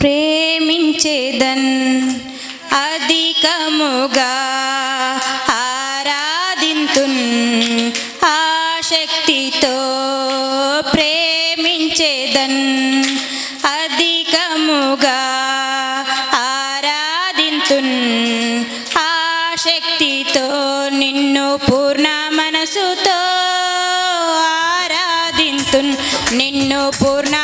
ప్రేమించేదన్ అధికముగా ఆరాధింతున్ ఆ శక్తితో ప్రేమించేదన్ అధికముగా ఆరాధింతున్ ఆ శక్తితో నిన్ను పూర్ణ మనసుతో ఆరాధింతున్ నిన్ను పూర్ణ